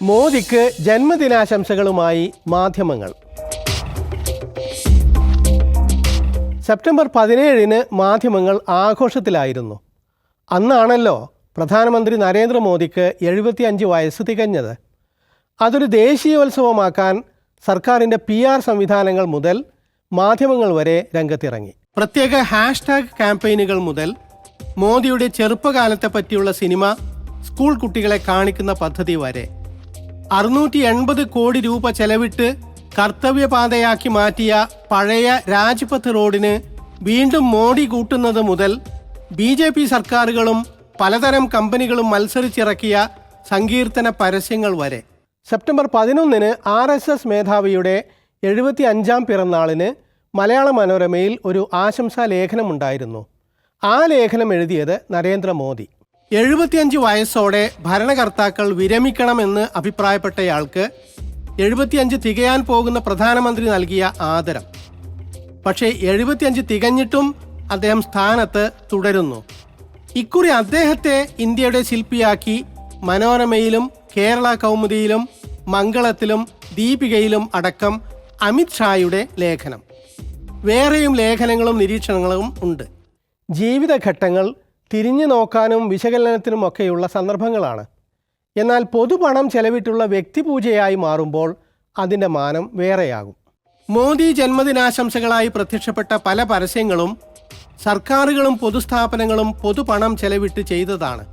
മോദിക്ക് ജന്മദിനാശംസകളുമായി മാധ്യമങ്ങൾ. സെപ്റ്റംബർ പതിനേഴിന് മാധ്യമങ്ങൾ ആഘോഷത്തിലായിരുന്നു. അന്നാണല്ലോ പ്രധാനമന്ത്രി നരേന്ദ്രമോദിക്ക് എഴുപത്തിയഞ്ച് വയസ്സ് തികഞ്ഞത്. അതൊരു ദേശീയോത്സവമാക്കാൻ സർക്കാരിന്റെ പി ആർ സംവിധാനങ്ങൾ മുതൽ മാധ്യമങ്ങൾ വരെ രംഗത്തിറങ്ങി. പ്രത്യേക ഹാഷ്ടാഗ് ക്യാമ്പയിനുകൾ മുതൽ മോദിയുടെ ചെറുപ്പകാലത്തെ പറ്റിയുള്ള സിനിമ സ്കൂൾ കുട്ടികളെ കാണിക്കുന്ന പദ്ധതി വരെ. അറുന്നൂറ്റി എൺപത് കോടി രൂപ ചെലവിട്ട് കർത്തവ്യപാതയാക്കി മാറ്റിയ പഴയ രാജ്പഥ് റോഡിന് വീണ്ടും മോടി കൂട്ടുന്നത് മുതൽ ബി ജെ പി സർക്കാരുകളും പലതരം കമ്പനികളും മത്സരിച്ചിറക്കിയ സങ്കീർത്തന പരസ്യങ്ങൾ വരെ. സെപ്റ്റംബർ പതിനൊന്നിന് ആർ എസ് എസ് മേധാവിയുടെ എഴുപത്തി അഞ്ചാം പിറന്നാളിന് മലയാള മനോരമയിൽ ഒരു ആശംസാ ലേഖനമുണ്ടായിരുന്നു ആ ലേഖനം എഴുതിയത് നരേന്ദ്രമോദി. എഴുപത്തിയഞ്ച് വയസ്സോടെ ഭരണകർത്താക്കൾ വിരമിക്കണമെന്ന് അഭിപ്രായപ്പെട്ടയാൾക്ക് എഴുപത്തിയഞ്ച് തികയാൻ പോകുന്ന പ്രധാനമന്ത്രി നൽകിയ ആദരം. പക്ഷേ എഴുപത്തിയഞ്ച് തികഞ്ഞിട്ടും അദ്ദേഹം സ്ഥാനത്ത് തുടരുന്നു. ഇക്കുറി അദ്ദേഹത്തെ ഇന്ത്യയുടെ ശില്പിയാക്കി മനോരമയിലും കേരള കൗമുദിയിലും മംഗളത്തിലും ദീപികയിലും അടക്കം അമിത് ഷായുടെ ലേഖനം. വേറെയും ലേഖനങ്ങളും നിരീക്ഷണങ്ങളും ഉണ്ട്. ജീവിതഘട്ടങ്ങൾ തിരിഞ്ഞു നോക്കാനും വിശകലനത്തിനുമൊക്കെയുള്ള സന്ദർഭങ്ങളാണ്. എന്നാൽ പൊതുപണം ചെലവിട്ടുള്ള വ്യക്തിപൂജയായി മാറുമ്പോൾ അതിന്റെ മാനം വേറെയാകും. മോദി ജന്മദിനാശംസകളായി പ്രത്യക്ഷപ്പെട്ട പല പരസ്യങ്ങളും സർക്കാരുകളും പൊതുസ്ഥാപനങ്ങളും പൊതുപണം ചെലവിട്ട് ചെയ്തതാണ്.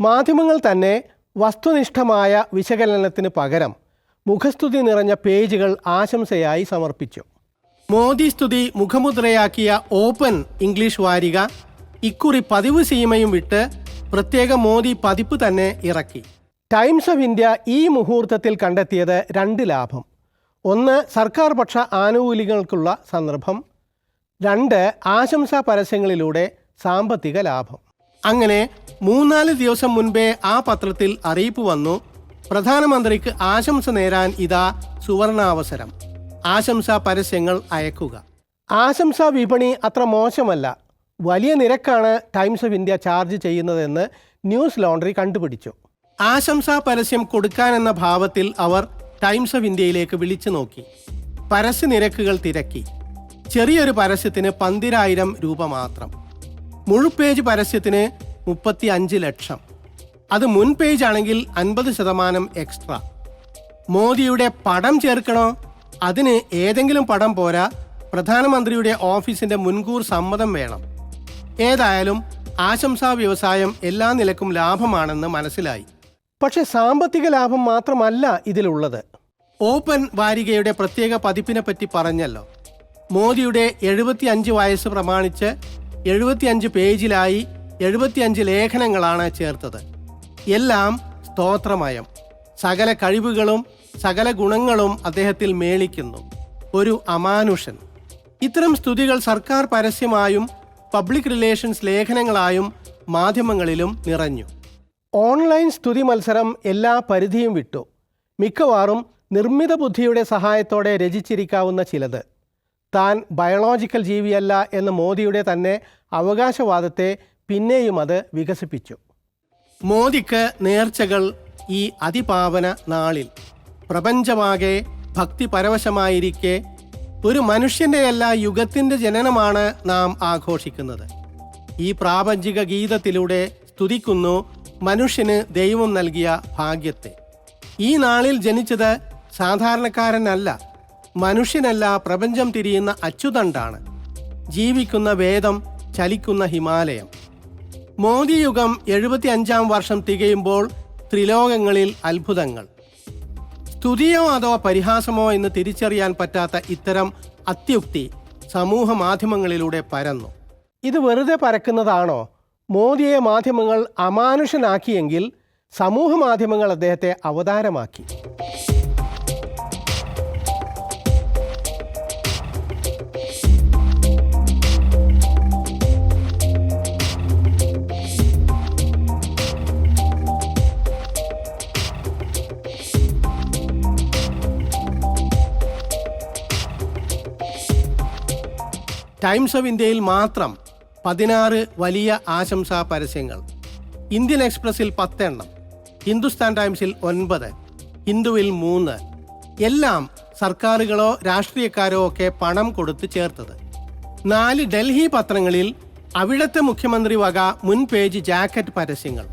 മാധ്യമങ്ങൾ തന്നെ വസ്തുനിഷ്ഠമായ വിശകലനത്തിന് പകരം മുഖസ്തുതി നിറഞ്ഞ പേജുകൾ ആശംസയായി സമർപ്പിച്ചു. മോദി സ്തുതി മുഖമുദ്രയാക്കിയ ഓപ്പൺ ഇംഗ്ലീഷ് വാരിക ഇക്കുറി പതിവ് സീമയും വിട്ട് പ്രത്യേക മോദി പതിപ്പ് തന്നെ ഇറക്കി. ടൈംസ് ഓഫ് ഇന്ത്യ ഈ മുഹൂർത്തത്തിൽ കണ്ടെത്തിയത് രണ്ട് ലാഭം. ഒന്ന് സർക്കാർ പക്ഷ ആനുകൂല്യങ്ങൾക്കുള്ള സന്ദർഭം. രണ്ട് ആശംസാ പരസ്യങ്ങളിലൂടെ സാമ്പത്തിക ലാഭം. അങ്ങനെ മൂന്നാൽ ദിവസം മുൻപേ ആ പത്രത്തിൽ അറിയിപ്പ് വന്നു. പ്രധാനമന്ത്രിക്ക് ആശംസ നേരാൻ ഇതാ സുവർണാവസരം. ആശംസാ പരസ്യങ്ങൾ അയക്കുക. ആശംസാ വിപണി അത്ര മോശമല്ല. വലിയ നിരക്കാണ് ടൈംസ് ഓഫ് ഇന്ത്യ ചാർജ് ചെയ്യുന്നതെന്ന് ന്യൂസ് ലോണ്ടറി കണ്ടുപിടിച്ചു. ആശംസാ പരസ്യം കൊടുക്കാനെന്ന ഭാവത്തിൽ അവർ ടൈംസ് ഓഫ് ഇന്ത്യയിലേക്ക് വിളിച്ചു നോക്കി. പരസ്യ നിരക്കുകൾ തിരക്കി. ചെറിയൊരു പരസ്യത്തിന് പന്തിരായിരം രൂപ മാത്രം. മുഴുപേജ് പരസ്യത്തിന് മുപ്പത്തി അഞ്ച് ലക്ഷം. അത് മുൻ പേജ് ആണെങ്കിൽ അൻപത് ശതമാനം എക്സ്ട്രാ. മോദിയുടെ പടം ചേർക്കണോ? അതിന് ഏതെങ്കിലും പടം പോരാ. പ്രധാനമന്ത്രിയുടെ ഓഫീസിന്റെ മുൻകൂർ സമ്മതം വേണം. ഏതായാലും ആശംസാ വ്യവസായം എല്ലാ നിലക്കും ലാഭമാണെന്ന് മനസ്സിലായി. പക്ഷെ സാമ്പത്തിക ലാഭം മാത്രമല്ല ഇതിലുള്ളത്. ഓപ്പൺ വാരികയുടെ പ്രത്യേക പതിപ്പിനെ പറ്റി പറഞ്ഞല്ലോ. മോദിയുടെ എഴുപത്തി അഞ്ച് വയസ്സ് പ്രമാണിച്ച് എഴുപത്തിയഞ്ച് പേജിലായി എഴുപത്തിയഞ്ച് ലേഖനങ്ങളാണ് ചേർത്തത്. എല്ലാം സ്തോത്രമയം. സകല കഴിവുകളും സകല ഗുണങ്ങളും അദ്ദേഹത്തിൽ മേളിക്കുന്നു. ഒരു അമാനുഷൻ. ഇത്തരം സ്തുതികൾ സർക്കാർ പരസ്യമായും പബ്ലിക് റിലേഷൻസ് ലേഖനങ്ങളായും മാധ്യമങ്ങളിലും നിറഞ്ഞു. ഓൺലൈൻ സ്തുതി മത്സരം എല്ലാ പരിധിയും വിട്ടു. മിക്കവാറും നിർമ്മിത ബുദ്ധിയുടെ സഹായത്തോടെ രചിച്ചിരിക്കാവുന്ന ചിലത്. താൻ ബയോളോജിക്കൽ ജീവിയല്ല എന്ന മോദിയുടെ തന്നെ അവകാശവാദത്തെ പിന്നെയും അത് വികസിപ്പിച്ചു. മോദിക്ക് നേർച്ചകൾ ഈ അതിപാവന നാളിൽ. പ്രപഞ്ചമാകെ ഭക്തി ഒരു മനുഷ്യന്റെയല്ല യുഗത്തിന്റെ ജനനമാണ് നാം ആഘോഷിക്കുന്നത്. ഈ പ്രാപഞ്ചിക ഗീതത്തിലൂടെ സ്തുതിക്കുന്നു മനുഷ്യന് ദൈവം നൽകിയ ഭാഗ്യത്തെ. ഈ നാളിൽ ജനിച്ചത് സാധാരണക്കാരനല്ല മനുഷ്യനല്ല പ്രപഞ്ചം തിരിയുന്ന അച്യുതണ്ടാണ് ജീവിക്കുന്ന വേദം ചലിക്കുന്ന ഹിമാലയം. മോദി യുഗം എഴുപത്തി അഞ്ചാം വർഷം തികയുമ്പോൾ ത്രിലോകങ്ങളിൽ അത്ഭുതങ്ങൾ. സ്തുതിയോ അതോ പരിഹാസമോ എന്ന് തിരിച്ചറിയാൻ പറ്റാത്ത ഇത്തരം അത്യുക്തി സമൂഹ മാധ്യമങ്ങളിലൂടെ പരന്നു. ഇത് വെറുതെ പരക്കുന്നതാണോ? മോദിയെ മാധ്യമങ്ങൾ അമാനുഷനാക്കിയെങ്കിൽ സമൂഹ മാധ്യമങ്ങൾ അദ്ദേഹത്തെ അവതാരമാക്കി. ടൈംസ് ഓഫ് ഇന്ത്യയിൽ മാത്രം പതിനാറ് വലിയ ആശംസാ പരസ്യങ്ങൾ. ഇന്ത്യൻ എക്സ്പ്രസിൽ പത്തെണ്ണം ഹിന്ദുസ്ഥാൻ ടൈംസിൽ ഒൻപത് ഹിന്ദുവിൽ മൂന്ന്. എല്ലാം സർക്കാരുകളോ രാഷ്ട്രീയക്കാരോ ഒക്കെ പണം കൊടുത്ത് ചേർത്തത്. നാല് ഡൽഹി പത്രങ്ങളിൽ അവിടത്തെ മുഖ്യമന്ത്രി വക മുൻ പേജ് ജാക്കറ്റ് പരസ്യങ്ങൾ.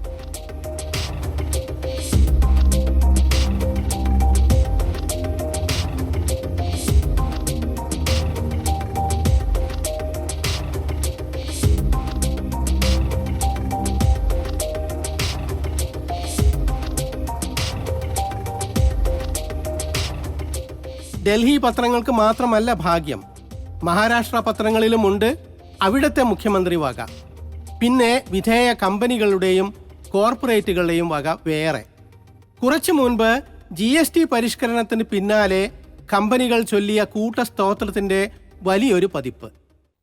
ഡൽഹി പത്രങ്ങൾക്ക് മാത്രമല്ല ഭാഗ്യം. മഹാരാഷ്ട്ര പത്രങ്ങളിലുമുണ്ട്. അവിടത്തെ മുഖ്യമന്ത്രി വക പിന്നെ വിധേയ കമ്പനികളുടെയും കോർപ്പറേറ്റുകളുടെയും വക വേറെ. കുറച്ചു മുൻപ് ജി എസ് ടി പരിഷ്കരണത്തിന് പിന്നാലെ കമ്പനികൾ ചൊല്ലിയ കൂട്ടസ്തോത്രത്തിന്റെ വലിയൊരു പതിപ്പ്.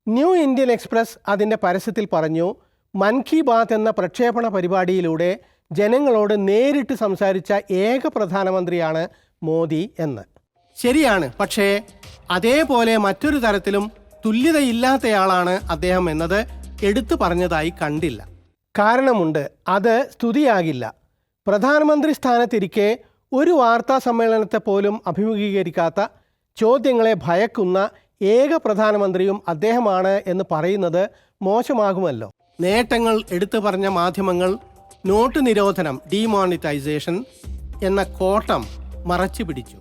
ന്യൂ ഇന്ത്യൻ എക്സ്പ്രസ് അതിന്റെ പരസ്യത്തിൽ പറഞ്ഞു മൻ കി ബാത്ത് എന്ന പ്രക്ഷേപണ പരിപാടിയിലൂടെ ജനങ്ങളോട് നേരിട്ട് സംസാരിച്ച ഏക പ്രധാനമന്ത്രിയാണ് മോദി എന്ന്. ശരിയാണ്. പക്ഷേ അതേപോലെ മറ്റൊരു തരത്തിലും തുല്യതയില്ലാത്തയാളാണ് അദ്ദേഹം എന്നത് എടുത്തു പറഞ്ഞതായി കണ്ടില്ല. കാരണമുണ്ട്. അത് സ്തുതിയാകില്ല. പ്രധാനമന്ത്രി സ്ഥാനത്തിരിക്കെ ഒരു വാർത്താ സമ്മേളനത്തെ പോലും അഭിമുഖീകരിക്കാത്ത ചോദ്യങ്ങളെ ഭയക്കുന്ന ഏക പ്രധാനമന്ത്രിയും അദ്ദേഹമാണ് എന്ന് പറയുന്നത് മോശമാകുമല്ലോ. നേട്ടങ്ങൾ എടുത്തു പറഞ്ഞ മാധ്യമങ്ങൾ നോട്ട് നിരോധനം ഡിമോണിറ്റൈസേഷൻ എന്ന കോട്ടം മറച്ചു പിടിച്ചു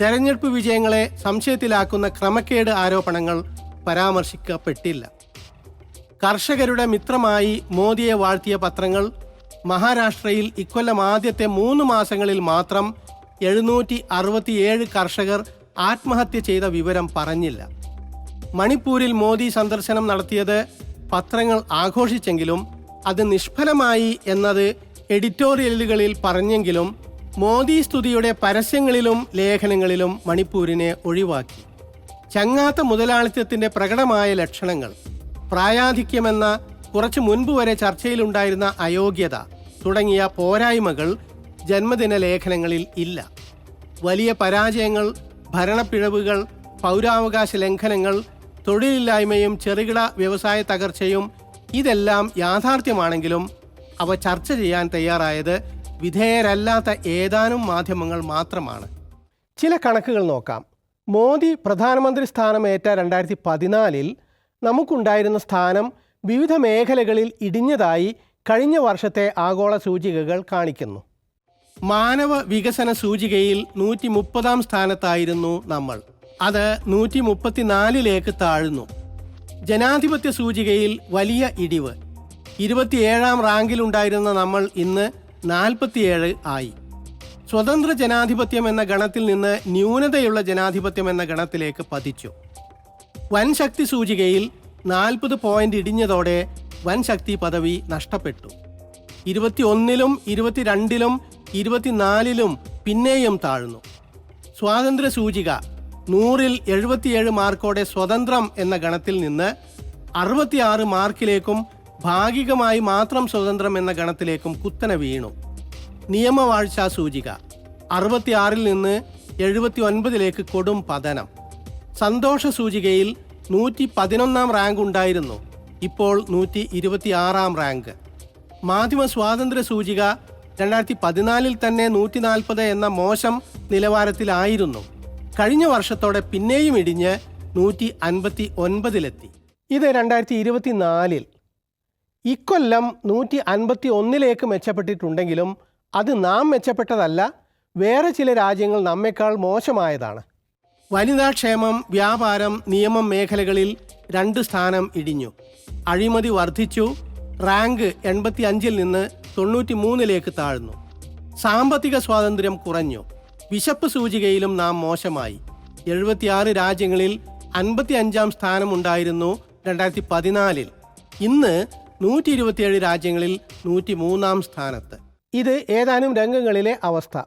തെരഞ്ഞെടുപ്പ് വിജയങ്ങളെ സംശയത്തിലാക്കുന്ന ക്രമക്കേട് ആരോപണങ്ങൾ പരാമർശിക്കപ്പെട്ടില്ല. കർഷകരുടെ മിത്രമായി മോദിയെ വാഴ്ത്തിയ പത്രങ്ങൾ മഹാരാഷ്ട്രയിൽ ഇക്കൊല്ലം ആദ്യത്തെ മൂന്ന് മാസങ്ങളിൽ മാത്രം എഴുന്നൂറ്റി അറുപത്തിയേഴ് കർഷകർ ആത്മഹത്യ ചെയ്ത വിവരം പറഞ്ഞില്ല. മണിപ്പൂരിൽ മോദി സന്ദർശനം നടത്തിയത് പത്രങ്ങൾ ആഘോഷിച്ചെങ്കിലും അത് നിഷ്ഫലമായി എന്നത് എഡിറ്റോറിയലുകളിൽ പറഞ്ഞെങ്കിലും മോദി സ്തുതിയുടെ പരസ്യങ്ങളിലും ലേഖനങ്ങളിലും മണിപ്പൂരിനെ ഒഴിവാക്കി. ചങ്ങാത്ത മുതലാളിത്തത്തിന്റെ പ്രകടമായ ലക്ഷണങ്ങൾ പ്രായാധിക്യമെന്ന കുറച്ച് മുൻപ് വരെ ചർച്ചയിലുണ്ടായിരുന്ന അയോഗ്യത തുടങ്ങിയ പോരായ്മകൾ ജന്മദിന ലേഖനങ്ങളിൽ ഇല്ല. വലിയ പരാജയങ്ങൾ ഭരണപ്പിഴവുകൾ പൗരാവകാശ ലംഘനങ്ങൾ തൊഴിലില്ലായ്മയും ചെറുകിട വ്യവസായ തകർച്ചയും ഇതെല്ലാം യാഥാർത്ഥ്യമാണെങ്കിലും അവ ചർച്ച ചെയ്യാൻ തയ്യാറായത് വിധേയരല്ലാത്ത ഏതാനും മാധ്യമങ്ങൾ മാത്രമാണ്. ചില കണക്കുകൾ നോക്കാം. മോദി പ്രധാനമന്ത്രി സ്ഥാനമേറ്റ രണ്ടായിരത്തി പതിനാലിൽ നമുക്കുണ്ടായിരുന്ന സ്ഥാനം വിവിധ മേഖലകളിൽ ഇടിഞ്ഞതായി കഴിഞ്ഞ വർഷത്തെ ആഗോള സൂചികകൾ കാണിക്കുന്നു. മാനവ വികസന സൂചികയിൽ നൂറ്റി മുപ്പതാം സ്ഥാനത്തായിരുന്നു നമ്മൾ. അത് നൂറ്റി മുപ്പത്തിനാലിലേക്ക് താഴ്ന്നു. ജനാധിപത്യ സൂചികയിൽ വലിയ ഇടിവ്. ഇരുപത്തിയേഴാം റാങ്കിലുണ്ടായിരുന്ന നമ്മൾ ഇന്ന് നാൽപ്പത്തിയേഴ് ആയി. സ്വതന്ത്ര ജനാധിപത്യം എന്ന ഗണത്തിൽ നിന്ന് ന്യൂനതയുള്ള ജനാധിപത്യം എന്ന ഗണത്തിലേക്ക് പതിച്ചു. വൻ ശക്തി സൂചികയിൽ നാൽപ്പത് പോയിന്റ് ഇടിഞ്ഞതോടെ വൻ ശക്തി പദവി നഷ്ടപ്പെട്ടു. ഇരുപത്തിയൊന്നിലും ഇരുപത്തിരണ്ടിലും ഇരുപത്തിനാലിലും പിന്നെയും താഴ്ന്നു. സ്വാതന്ത്ര്യ സൂചിക നൂറിൽ എഴുപത്തിയേഴ് മാർക്കോടെ സ്വതന്ത്രം എന്ന ഗണത്തിൽ നിന്ന് അറുപത്തിയാറ് മാർക്കിലേക്കും ഭാഗികമായി മാത്രം സ്വതന്ത്രം എന്ന ഗണത്തിലേക്കും കുത്തനെ വീണു. നിയമവാഴ്ചാ സൂചിക. അറുപത്തിയാറിൽ നിന്ന് എഴുപത്തി ഒൻപതിലേക്ക് കൊടും പതനം. സന്തോഷ സൂചികയിൽ നൂറ്റി പതിനൊന്നാം റാങ്ക് ഉണ്ടായിരുന്നു. ഇപ്പോൾ നൂറ്റി ഇരുപത്തിയാറാം റാങ്ക്. മാധ്യമ സ്വാതന്ത്ര്യ സൂചിക രണ്ടായിരത്തി പതിനാലിൽ തന്നെ നൂറ്റി നാൽപ്പത് എന്ന മോശം നിലവാരത്തിലായിരുന്നു. കഴിഞ്ഞ വർഷത്തോടെ പിന്നെയും ഇടിഞ്ഞ് നൂറ്റി അൻപത്തി ഒൻപതിലെത്തി ഇത് രണ്ടായിരത്തി ഇരുപത്തിനാലിൽ ഇക്കൊല്ലം നൂറ്റി അൻപത്തി ഒന്നിലേക്ക് മെച്ചപ്പെട്ടിട്ടുണ്ടെങ്കിലും അത് നാം മെച്ചപ്പെട്ടതല്ല വേറെ ചില രാജ്യങ്ങൾ നമ്മേക്കാൾ മോശമായതാണ്. വനിതാക്ഷേമം വ്യാപാരം നിയമം മേഖലകളിൽ രണ്ട് സ്ഥാനം ഇടിഞ്ഞു. അഴിമതി വർദ്ധിച്ചു റാങ്ക് എൺപത്തി അഞ്ചിൽ നിന്ന് തൊണ്ണൂറ്റി മൂന്നിലേക്ക് താഴ്ന്നു. സാമ്പത്തിക സ്വാതന്ത്ര്യം കുറഞ്ഞു. വിശപ്പ് സൂചികയിലും നാം മോശമായി. എഴുപത്തിയാറ് രാജ്യങ്ങളിൽ അൻപത്തി അഞ്ചാം സ്ഥാനമുണ്ടായിരുന്നു രണ്ടായിരത്തി പതിനാലിൽ ഇന്ന് നൂറ്റി ഇരുപത്തിയേഴ് രാജ്യങ്ങളിൽ നൂറ്റി മൂന്നാം സ്ഥാനത്ത്. ഇത് ഏതാനും രംഗങ്ങളിലെ അവസ്ഥ.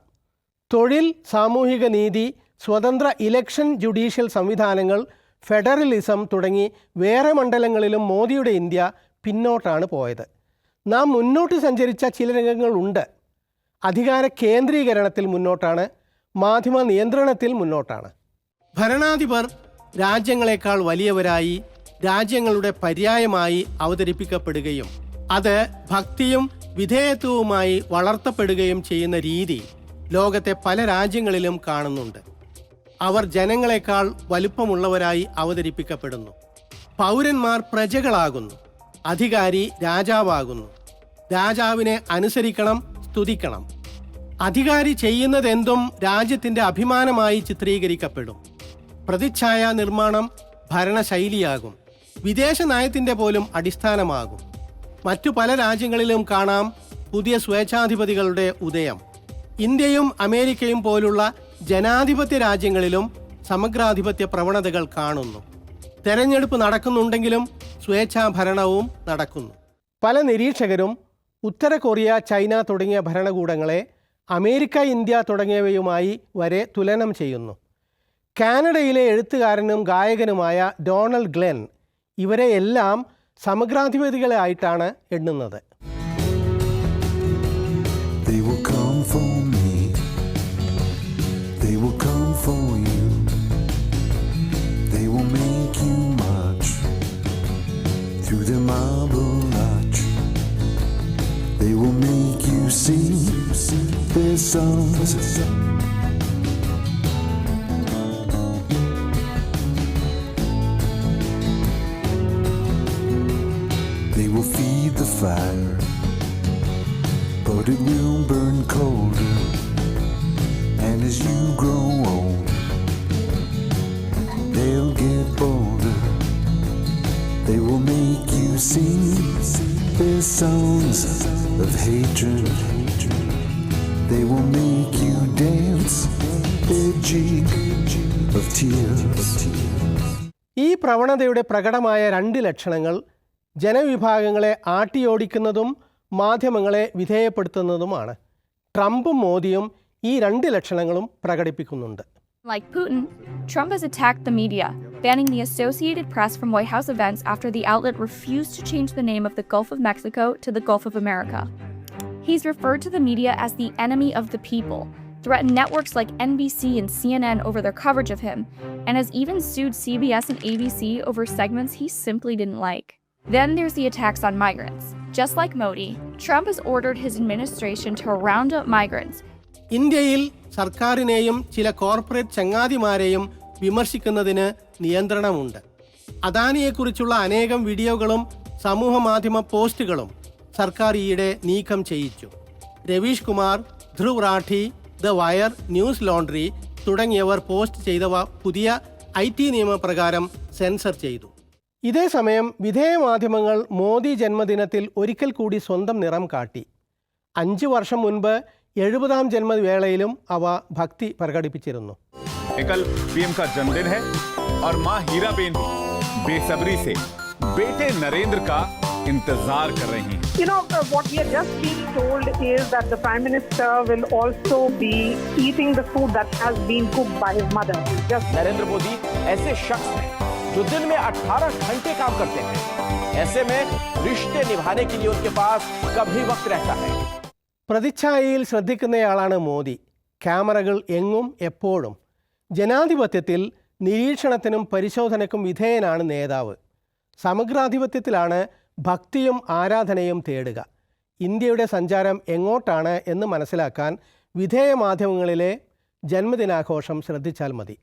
തൊഴിൽ സാമൂഹിക നീതി സ്വതന്ത്ര ഇലക്ഷൻ ജുഡീഷ്യൽ സംവിധാനങ്ങൾ ഫെഡറലിസം തുടങ്ങി വേറെ മണ്ഡലങ്ങളിലും മോദിയുടെ ഇന്ത്യ പിന്നോട്ടാണ് പോയത്. നാം മുന്നോട്ട് സഞ്ചരിച്ച ചില രംഗങ്ങളുണ്ട് അധികാര കേന്ദ്രീകരണത്തിൽ മുന്നോട്ടാണ് മാധ്യമ നിയന്ത്രണത്തിൽ മുന്നോട്ടാണ്. ഭരണാധിപർ രാജ്യങ്ങളെക്കാൾ വലിയവരായി രാജ്യങ്ങളുടെ പര്യായമായി അവതരിപ്പിക്കപ്പെടുകയും അത് ഭക്തിയും വിധേയത്വവുമായി വളർത്തപ്പെടുകയും ചെയ്യുന്ന രീതി ലോകത്തെ പല രാജ്യങ്ങളിലും കാണുന്നുണ്ട്. അവർ ജനങ്ങളെക്കാൾ വലുപ്പമുള്ളവരായി അവതരിപ്പിക്കപ്പെടുന്നു. പൗരന്മാർ പ്രജകളാകുന്നു. അധികാരി രാജാവാകുന്നു. രാജാവിനെ അനുസരിക്കണം സ്തുതിക്കണം. അധികാരി ചെയ്യുന്നതെന്തും രാജ്യത്തിന്റെ അഭിമാനമായി ചിത്രീകരിക്കപ്പെടും. പ്രതിച്ഛായ നിർമ്മാണം ഭരണശൈലിയാകും. വിദേശ നയത്തിന്റെ പോലും അടിസ്ഥാനമാകും. മറ്റു പല രാജ്യങ്ങളിലും കാണാം പുതിയ സ്വേച്ഛാധിപതികളുടെ ഉദയം. ഇന്ത്യയും അമേരിക്കയും പോലുള്ള ജനാധിപത്യ രാജ്യങ്ങളിലും സമഗ്രാധിപത്യ പ്രവണതകൾ കാണുന്നു. തെരഞ്ഞെടുപ്പ് നടക്കുന്നുണ്ടെങ്കിലും സ്വേച്ഛാഭരണവും നടക്കുന്നു. പല നിരീക്ഷകരും ഉത്തര കൊറിയ ചൈന തുടങ്ങിയ ഭരണകൂടങ്ങളെ അമേരിക്ക ഇന്ത്യ തുടങ്ങിയവയുമായി വരെ തുലനം ചെയ്യുന്നു. കാനഡയിലെ എഴുത്തുകാരനും ഗായകനുമായ ഡൊണാൾഡ് ഗ്ലെൻ ഇവരെ എല്ലാം എണ്ണുന്നത് make you march through the marble arch. They will make you sing their songs. Fire but it will burn colder. And as you grow old, they'll get bolder. They will make you sing their songs of hatred. They will make you dance their jig of tears. ഈ പ്രവണതയുടെ പ്രകടമായ രണ്ട് ലക്ഷണങ്ങൾ ജനവിഭാഗങ്ങളെ ആട്ടിയോടിക്കുന്നതും മാധ്യമങ്ങളെ വിധേയപ്പെടുത്തുന്നതുമാണ് ട്രംപും മോദിയും ഈ രണ്ട് ലക്ഷണങ്ങളും പ്രകടിപ്പിക്കുന്നുണ്ട് Like Putin, Trump has attacked the media, banning the Associated Press from White House events after the outlet refused to change the name of the Gulf of Mexico to the Gulf of America. He's referred to the media as the enemy of the people, threatened networks like NBC and CNN over their coverage of him, and has even sued CBS and ABC over segments he simply didn't like. Then there's the attacks on migrants. Just like Modi, Trump has ordered his administration to round up migrants. ഇന്ത്യയിൽ സർക്കാരിനെയും ചില corporate ചങ്ങാതിമാരെയും വിമർശിക്കുന്നതിന് നിയന്ത്രണമുണ്ട്. അദാനിയെക്കുറിച്ചുള്ള അനേകം വീഡിയോകളും സമൂഹ മാധ്യമ പോസ്റ്റുകളും സർക്കാർ ഈയിടെ നീക്കം ചെയ്യിച്ചു. Ravish Kumar Dhruv Rathee the Wire Newslaundry തുടങ്ങിയവർ പോസ്റ്റ് ചെയ്തവ പുതിയ ഐ നിയമപ്രകാരം സെൻസർ ചെയ്തു. ഇതേസമയം വിധേയ മാധ്യമങ്ങൾ മോദി ജന്മദിനത്തിൽ ഒരിക്കൽ കൂടി സ്വന്തം നിറം കാട്ടി അഞ്ച് വർഷം മുൻപ് എഴുപതാം ജന്മവേളയിലും അവ ഭക്തി പ്രകടിപ്പിച്ചിരുന്നു कल पीएम का जन्मदिन है और मां हीराबेन भी बेसब्री से बेटे नरेंद्र का इंतजार कर रही हैं You know, uh, what we are just being told is that the Prime Minister will also be eating the food that has been cooked by his mother. Just Narendra Modi ऐसे शख्स हैं जो दिन में 18 घंटे काम करते हैं ऐसे में रिश्ते निभाने के लिए उनके पास कभी वक्त रहता है പ്രതിച്ഛായയിൽ ശ്രദ്ധിക്കുന്നയാളാണ് മോദി ക്യാമറകൾ എങ്ങും എപ്പോഴും ജനാധിപത്യത്തിൽ നിരീക്ഷണത്തിനും പരിശോധനയ്ക്കും വിധേയനാണ് നേതാവ് സമഗ്രാധിപത്യത്തിലാണ് ഭക്തിയും ആരാധനയും തേടുക ഇന്ത്യയുടെ സഞ്ചാരം എങ്ങോട്ടാണ് എന്ന് മനസ്സിലാക്കാൻ വിധേയ മാധ്യമങ്ങളിലെ ജന്മദിനാഘോഷം ശ്രദ്ധിച്ചാൽ മതി